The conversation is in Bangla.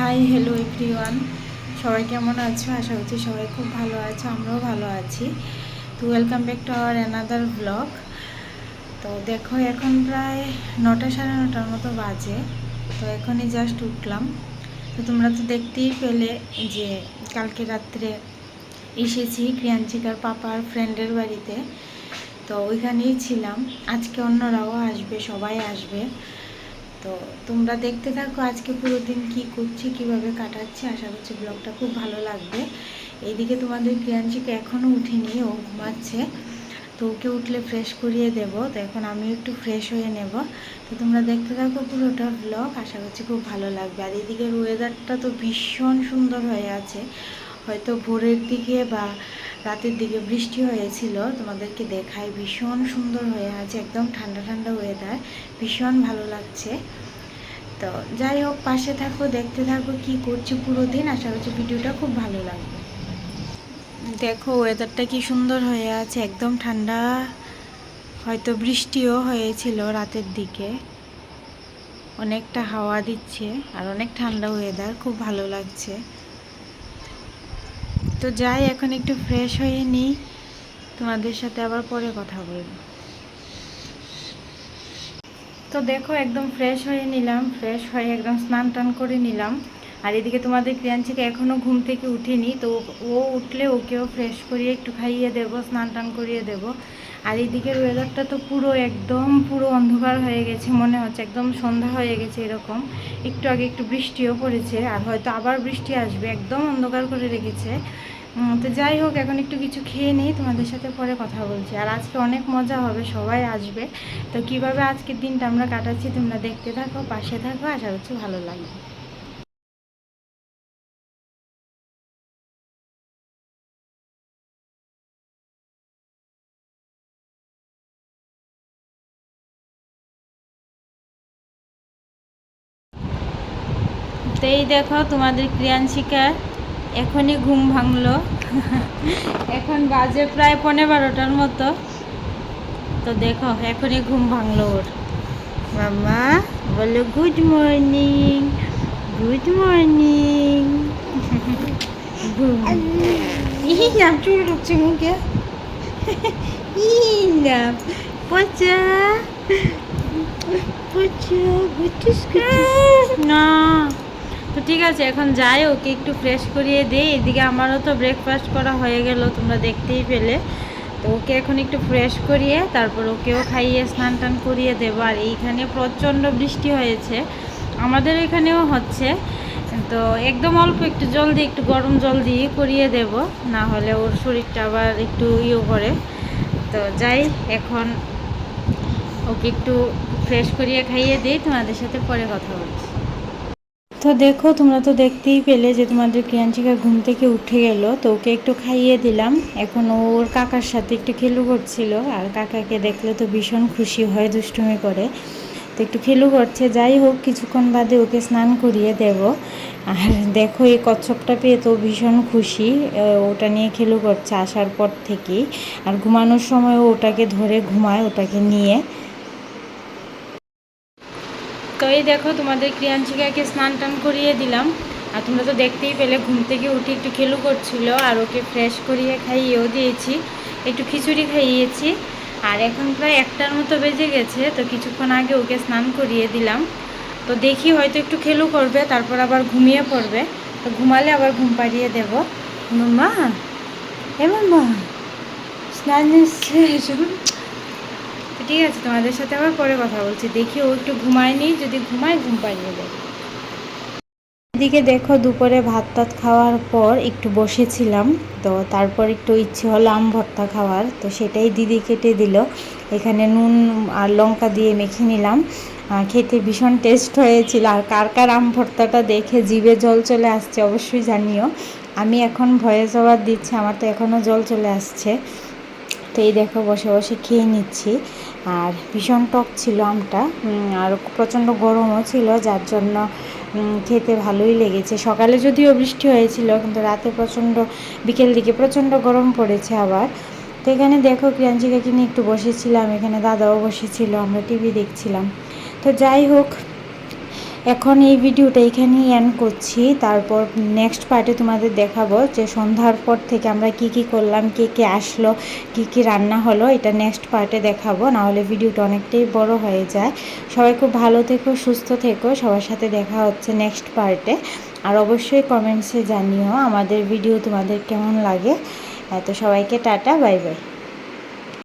হাই হ্যালো এভরিওয়ান সবাই কেমন আছো? আশা করছি সবাই খুব ভালো আছো, আমরাও ভালো আছি। তো welcome back to our another blog তো দেখো, এখন প্রায় নটা সাড়ে নটার মতো বাজে। তো এখনই জাস্ট উঠলাম। তো তোমরা তো দেখতেই পেলে যে কালকে রাত্রে এসেছি ক্রিয়াঞ্চিকার পাপার ফ্রেন্ডের বাড়িতে। তো ওইখানেই ছিলাম। আজকে অন্যরাও আসবে, সবাই আসবে। তো তোমরা দেখতে থাকো আজকে পুরো দিন কী করছি, কীভাবে কাটাচ্ছি। আশা করছি ব্লগটা খুব ভালো লাগবে। এইদিকে তোমাদের ক্রিয়াঞ্চিকে এখনও উঠিনি, ও ঘুমাচ্ছে। তো ওকে উঠলে ফ্রেশ করিয়ে দেব। তো এখন আমিও একটু ফ্রেশ হয়ে নেব। তো তোমরা দেখতে থাকো পুরোটা ব্লগ আশা করছি খুব ভালো লাগবে। আর এদিকের ওয়েদারটা তো ভীষণ সুন্দর হয়ে আছে। হয়তো ভোরের দিকে বা রাতের দিকে বৃষ্টি হয়েছিল, তোমাদেরকে দেখায় ভীষণ সুন্দর হয়ে আছে, একদম ঠান্ডা ঠান্ডা ওয়েদার ভীষণ ভালো লাগছে। তো যাই হোক, পাশে থাকো, দেখতে থাকো কি করছি পুরো দিন, আশা করছি ভিডিওটা খুব ভালো লাগবে। দেখো ওয়েদারটা কি সুন্দর হয়ে আছে, একদম ঠান্ডা, হয়তো বৃষ্টিও হয়েছিল রাতের দিকে। অনেকটা হাওয়া দিচ্ছে, আর অনেক ঠান্ডা ওয়েদার খুব ভালো লাগছে। তো যাই, এখন একটু ফ্রেশ হয়ে নিই। তোমাদের সাথে আবার পরে কথা বলব। তো দেখো, একদম ফ্রেশ হয়ে নিলাম ফ্রেশ হয়ে একদম স্নান টান করে নিলাম। আর এদিকে তোমাদের ক্রিয়াঞ্চিকে এখনও ঘুম থেকে উঠেনি, তো ও উঠলে ওকেও ফ্রেশ করিয়ে একটু খাইয়ে দেব, স্নান টান করিয়ে দেব। আর এদিকে ওয়েদারটা তো পুরো একদম, পুরো অন্ধকার হয়ে গেছে, মনে হচ্ছে একদম সন্ধ্যা হয়ে গেছে এরকম। একটু আগে একটু বৃষ্টিও পড়েছে, আর হয়তো আবার বৃষ্টি আসবে, একদম অন্ধকার করে রেখেছে। তো যাই হোক, এখন একটু কিছু খেয়ে নিই, তোমাদের সাথে পরে কথা বলছি। আর আজকে অনেক মজা হবে, সবাই আসবে। তো কীভাবে আজকের দিনটা আমরা কাটাচ্ছি, তোমরা দেখতে থাকো, পাশে থাকো, আশা করছি ভালো লাগবে। তো এই দেখো, তোমাদের ক্রিয়াংশিকা এখনই ঘুম ভাঙলো। এখন বাজে প্রায় পনেরো বারোটার মতো। তো দেখো, এখনই ঘুম ভাঙলো ওর। মামা বলো গুড মর্নিং গুড মর্নিং চুল ঢুকছে মুখে। ইলাম পচা। পচা না। তো ঠিক আছে, এখন যাই ওকে একটু ফ্রেশ করিয়ে দিই। এদিকে আমারও তো ব্রেকফাস্ট করা হয়ে গেল, তোমরা দেখতেই পেলে। তো ওকে এখন একটু ফ্রেশ করিয়ে, তারপর ওকেও খাইয়ে স্নান টান করিয়ে দেবো। আর এইখানে প্রচণ্ড বৃষ্টি হয়েছে, আমাদের এখানেও হচ্ছে। তো একদম অল্প একটু জল দিয়ে, একটু গরম জল দিয়ে করিয়ে দেব, না হলে ওর শরীরটা আবার একটু ইয়ে করে। তো যাই, এখন ওকে একটু ফ্রেশ করিয়ে খাইয়ে দিই, তোমাদের সাথে পরে কথা বলছি। তো দেখো, তোমরা তো দেখতেই পেলে যে তোমাদের ক্রিয়াঞ্চিকা ঘুম থেকে উঠে গেল। তো ওকে একটু খাইয়ে দিলাম। এখন ওর কাকার সাথে একটু খেলু করছিল। আর কাকাকে দেখলে তো ভীষণ খুশি হয় দুষ্টুমি করে। তো একটু খেলু করছে। যাই হোক, কিছুক্ষণ বাদে ওকে স্নান করিয়ে দেব। আর দেখো, এই কচ্ছপটা পেয়ে তো ভীষণ খুশি। ওটা নিয়ে খেলু করছে আসার পর থেকেই। আর ঘুমানোর সময় ওটাকে ধরে ঘুমায়, ওটাকে নিয়ে। তো এই দেখো তোমাদের ক্রিয়াঞ্চিকাকে স্নান টান করিয়ে দিলাম। আর তোমরা তো দেখতেই পেলে, ঘুম থেকে উঠে একটু খেলু করছিল, আর ওকে ফ্রেশ করিয়ে খাইয়েও দিয়েছি। একটু খিচুড়ি খাইয়েছি। আর এখন প্রায় একটার মতো বেজে গেছে, তো কিছুক্ষণ আগে ওকে স্নান করিয়ে দিলাম। তো দেখি হয়তো একটু খেলু করবে, তারপর আবার ঘুমিয়ে পড়বে। তো ঘুমালে আবার ঘুম পাড়িয়ে দেব। মা এমন মা স্নান ঠিক আছে, তোমাদের সাথে আবার পরে কথা বলছি। দেখি ও একটু ঘুমায়নি যদি ঘুমায় ঘুম পাড়িয়ে দেয় এদিকে দেখো, দুপুরে ভাত টাত খাওয়ার পর একটু বসেছিলাম, তো তারপর একটু ইচ্ছে হলো আম ভর্তা খাওয়ার, তো সেটাই দিদি কেটে দিল। এখানে নুন আর লঙ্কা দিয়ে মেখে নিলাম। খেতে ভীষণ টেস্ট হয়েছিল। আর কার কার আম ভর্তাটা দেখে জিভে জল চলে আসছে অবশ্যই জানিও। আমি এখন ভয়েস ওভার দিচ্ছি, আমার তো এখনও জল চলে আসছে। তো এই দেখো, বসে বসে খেয়ে নিচ্ছি। আর ভীষণ টক ছিল আমটা। আর প্রচণ্ড গরমও ছিল, যার জন্য খেতে ভালোই লেগেছে। সকালে যদিও বৃষ্টি হয়েছিল, কিন্তু রাতে প্রচণ্ড, বিকেল দিকে প্রচণ্ড গরম পড়েছে আবার। তো এখানে দেখো ক্রিয়াঞ্চিকাকে নিয়ে একটু বসেছিলাম। এখানে দাদাও বসেছিল, আমরা টিভি দেখছিলাম। তো যাই হোক এখন এই ভিডিওটা এখানেই এন্ড করছি। তারপর নেক্সট পার্টে তোমাদের দেখাবো যে সন্ধ্যার পর থেকে আমরা কি কি করলাম, কে কে আসলো, কি কি রান্না হলো, এটা নেক্সট পার্টে দেখাবো। নাহলে ভিডিওটা অনেকটাই বড় হয়ে যায়। সবাই খুব ভালো থেকো, সুস্থ থেকো। সবার সাথে দেখা হচ্ছে নেক্সট পার্টে আর অবশ্যই কমেন্টসে জানিও আমাদের ভিডিও তোমাদের কেমন লাগে। তো সবাইকে টাটা বাই বাই